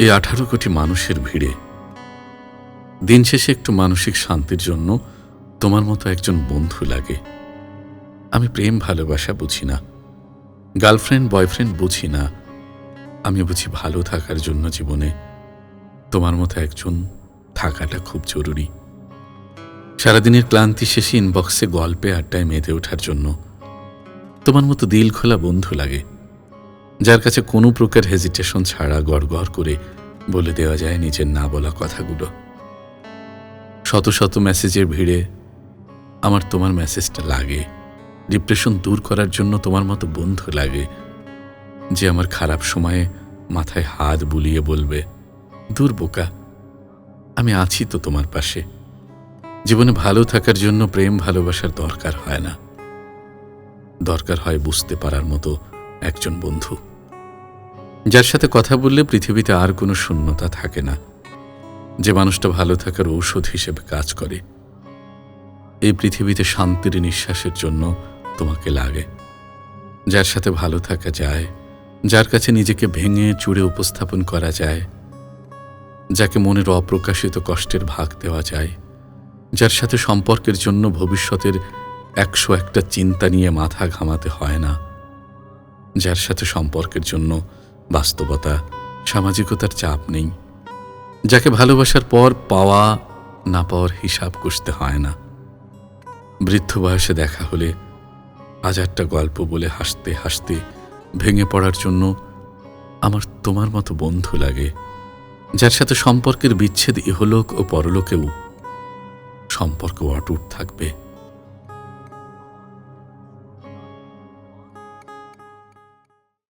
এই আঠারো কোটি মানুষের ভিড়ে। দিন শেষে একটু মানসিক শান্তির জন্য তোমার মতো একজন বন্ধু লাগে। আমি প্রেম ভালোবাসা বুঝি না। গার্লফ্রেন্ড, বয়ফ্রেন্ড বুঝি না। আমি বুঝি ভালো থাকার জন্য জীবনে তোমার মতো একজন থাকাটা খুব জরুরি। সারাদিনের ক্লান্তি শেষে ইনবক্সে গল্পে, আড্ডায় মেতে ওঠার জন্য তোমার মতো দিল খোলা বন্ধু লাগে। যার কাছে কোনো প্রকার হেজিটেশন ছাড়া গড় করে বলে দেওয়া যায় নিজের না বলা কথাগুলো। শত শত মেসেজের ভিড়ে আমার তোমার মেসেজটা লাগে। ডিপ্রেশন দূর করার জন্য তোমার মতো বন্ধু লাগে, যে আমার খারাপ সময়ে মাথায় হাত বুলিয়ে বলবে, দূর বোকা, আমি আছি তো তোমার পাশে। জীবনে ভালো থাকার জন্য প্রেম ভালোবাসার দরকার হয় না। দরকার হয় বুঝতে পারার মতো একজন বন্ধু। যার সাথে কথা বললে পৃথিবীতে আর কোনো শূন্যতা থাকে না। যে মানুষটা ভালো থাকার ঔষধ হিসেবে কাজ করে। এই পৃথিবীতে শান্তির নিঃশ্বাসের জন্য তোমাকে লাগে। যার সাথে ভালো থাকা যায়, যার কাছে নিজেকে ভেঙে চুড়ে উপস্থাপন করা যায়, যাকে মনের অপ্রকাশিত কষ্টের ভাগ দেওয়া যায়, যার সাথে সম্পর্কের জন্য ভবিষ্যতের একশো একটা চিন্তা নিয়ে মাথা ঘামাতে হয় না, যার সাথে সম্পর্কের জন্য বাস্তবতা, সামাজিকতার চাপ নেই। যাকে ভালোবাসার পর পাওয়া, না পাওয়ার হিসাব কষতে হয় না। বৃদ্ধ বয়সে দেখা হলে হাজারটা গল্প বলে হাসতে হাসতে ভেঙে পড়ার জন্য আমার তোমার মতো বন্ধু লাগে, যার সাথে সম্পর্কের বিচ্ছেদ ইহলোক ও পরলোকেও সম্পর্ক অটুট থাকবে।